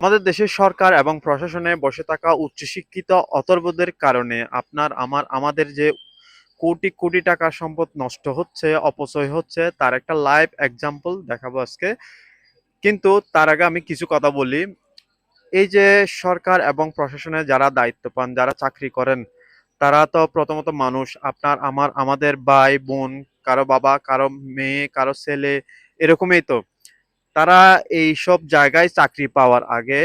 আমাদের দেশের সরকার এবং প্রশাসনে বসে থাকা উচ্চশিক্ষিত অতর্বদের কারণে আপনার, আমার, আমাদের যে কোটি কোটি টাকা সম্পদ নষ্ট হচ্ছে, অপচয় হচ্ছে, তার একটা লাইভ এক্সাম্পল দেখাবো আজকে। কিন্তু তার আগে আমি কিছু কথা বলি। এই যে সরকার এবং প্রশাসনে যারা দায়িত্ব পান, যারা চাকরি করেন, তারা তো প্রথমত মানুষ, আপনার, আমার, আমাদের ভাই, বোন, কারও বাবা, কারও মেয়ে, কারও ছেলে, এরকমই তো। তারা এই সব জায়গায় চাকরি পাওয়ার আগে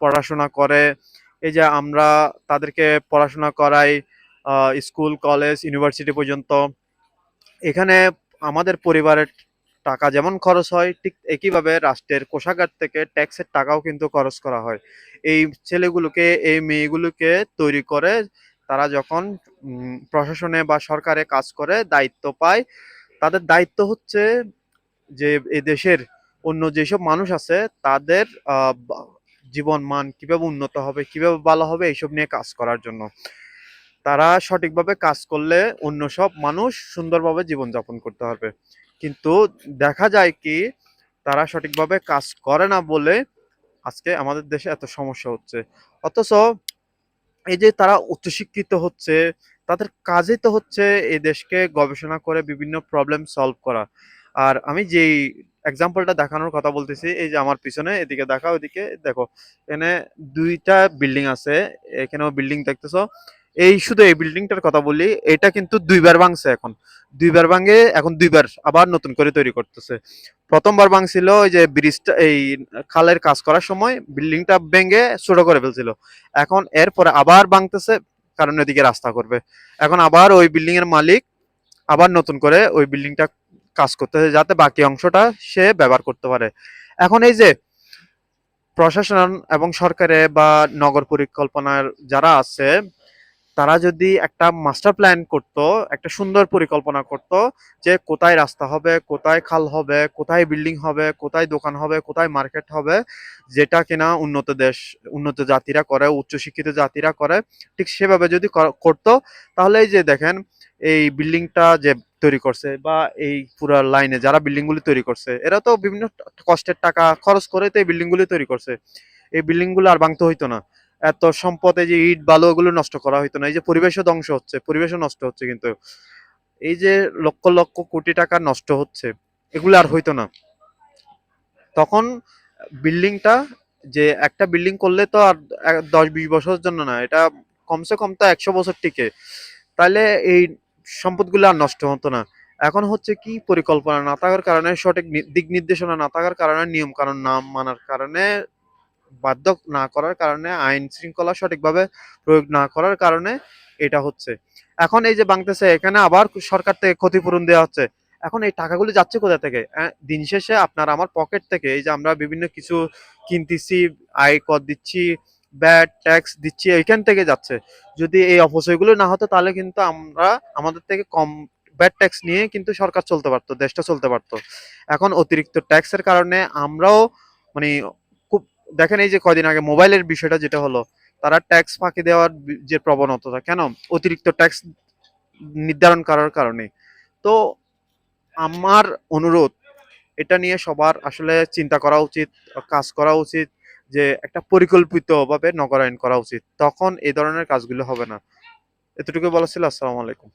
পড়াশোনা করে। এই যে আমরা তাদেরকে পড়াশোনা করাই স্কুল, কলেজ, ইউনিভার্সিটি পর্যন্ত। এখানে আমাদের পরিবারের টাকা যেমন খরচ হয়, ঠিক একইভাবে রাষ্ট্রের কোষাগার থেকে ট্যাক্সের টাকাও কিন্তু খরচ করা হয়। এই ছেলেগুলোকে, এই মেয়েগুলোকে তৈরি করে তারা যখন প্রশাসনে বা সরকারে কাজ করে, দায়িত্ব পায়। তাদের দায়িত্ব হচ্ছে যে এই দেশের অন্য যেসব মানুষ আছে, তাদের জীবন মান কীভাবে উন্নত হবে, কীভাবে ভালো হবে, এইসব নিয়ে কাজ করার জন্য। তারা সঠিকভাবে কাজ করলে অন্য সব মানুষ সুন্দরভাবে জীবনযাপন করতে পারবে। কিন্তু দেখা যায় কি, তারা সঠিকভাবে কাজ করে না বলে আজকে আমাদের দেশে এত সমস্যা হচ্ছে। অথচ এই যে তারা উচ্চশিক্ষিত হচ্ছে, তাদের কাজই তো হচ্ছে এই দেশকে গবেষণা করে বিভিন্ন প্রবলেম সলভ করা। আর আমি যেই এক্সাম্পলটা দেখানোর কথা বলতেছি। এই যে আমার পিছনে, এদিকে দেখা, ওইদিকে দেখো। এখানে দুইটা বিল্ডিং আছে। এখানেও বিল্ডিং দেখতেছো। এই শুধু এই বিল্ডিংটার কথা বলি, এটা কিন্তু দুইবার ভাঙছে এখন। দুইবার ভাঙে, এখন দুইবার আবার নতুন করে তৈরি করতেছে। প্রথমবার ভাঙছিল ওই যে ব্রিজটা এই খালের কাজ করার সময় বিল্ডিংটা ভেঙে ছোট করে ফেলছিল। এখন এরপরে আবার ভাঙতেছে, কারণ এদিকে রাস্তা করবে। এখন আবার ওই বিল্ডিং এর মালিক আবার নতুন করে ওই বিল্ডিংটা কাজ করতেছে যাতে বাকি অংশটা সে ব্যবহার করতে পারে। এখন এই যে প্রশাসন এবং সরকারে বা নগর পরিকল্পনার যারা আছে, তারা যদি একটা মাস্টার প্ল্যান করত, একটা সুন্দর পরিকল্পনা করত যে কোথায় রাস্তা হবে, কোথায় খাল হবে, কোথায় বিল্ডিং হবে, কোথায় দোকান হবে, কোথায় মার্কেট হবে, যেটা কিনা উন্নত দেশ, উন্নত জাতিরা করে, উচ্চশিক্ষিত জাতিরা করে, ঠিক সেভাবে যদি কর- করতো, তাহলে এই যে দেখেন এই বিল্ডিংটা যে তৈরি করছে বা এই পুরো লাইনে যারা বিল্ডিং গুলি তৈরি করছে, এরা তো বিভিন্ন কষ্টের টাকা খরচ করে তো এই বিল্ডিং গুলি তৈরি করছে। এই বিল্ডিংগুলো আর ভাঙতে হইতো না। এত সম্পদ যে ইট, বালু, এগুলো নষ্ট করা হইতো না। এই যে পরিবেশও ধ্বংস হচ্ছে, পরিবেশও নষ্ট হচ্ছে কিন্তু। এই যে লক্ষ লক্ষ কোটি টাকা নষ্ট হচ্ছে, এগুলো আর হইতো না। তখন বিল্ডিংটা, যে একটা বিল্ডিং করলে তো আর দশ, বিশ বছরের জন্য না, এটা কমসে কম তো একশো বছর টিকে। তাহলে এই সম্পদগুলো আর নষ্ট হতো না। এখন হচ্ছে কি পরিকল্পনা না থাকার কারণে সঠিক দিক নির্দেশনা না থাকার কারণে নিয়ম কানুন না মানার কারণে বাধ্য না করার কারণে আইন শৃঙ্খলা সঠিকভাবে প্রয়োগ না করার কারণে এটা হচ্ছে। এখন এই যে বাংলাদেশে এখানে আবার সরকার থেকে ক্ষতিপূরণ দেওয়া হচ্ছে। এখন এই টাকাগুলো যাচ্ছে কোথা থেকে? আহ, দিন শেষে আপনার আমার পকেট থেকে এই যে আমরা বিভিন্ন কিছু কিনতেছি আয় কর দিচ্ছি ব্যাট, ট্যাক্স দিচ্ছি, এইখান থেকে যাচ্ছে। যদি এই অপচয়গুলো না হতো, তাহলে কিন্তু আমরা, আমাদের থেকে কম ব্যাট, ট্যাক্স নিয়ে কিন্তু সরকার চলতে পারতো, দেশটা চলতে পারতো। এখন অতিরিক্ত ট্যাক্সের কারণে আমরাও মানে খুব, দেখেন এই যে কয়দিন আগে মোবাইলের বিষয়টা যেটা হলো, তারা ট্যাক্স ফাঁকি দেওয়ার যে প্রবণতা কেন? অতিরিক্ত ট্যাক্স নির্ধারণ করার কারণে। তো আমার অনুরোধ, এটা নিয়ে সবার আসলে চিন্তা করা উচিত, কাজ করা উচিত যে একটা পরিকল্পিতভাবে নগরায়ণ করা উচিত, তখন এই ধরনের কাজগুলো হবে না। এতটুকু বলা ছিল, আসসালামু আলাইকুম।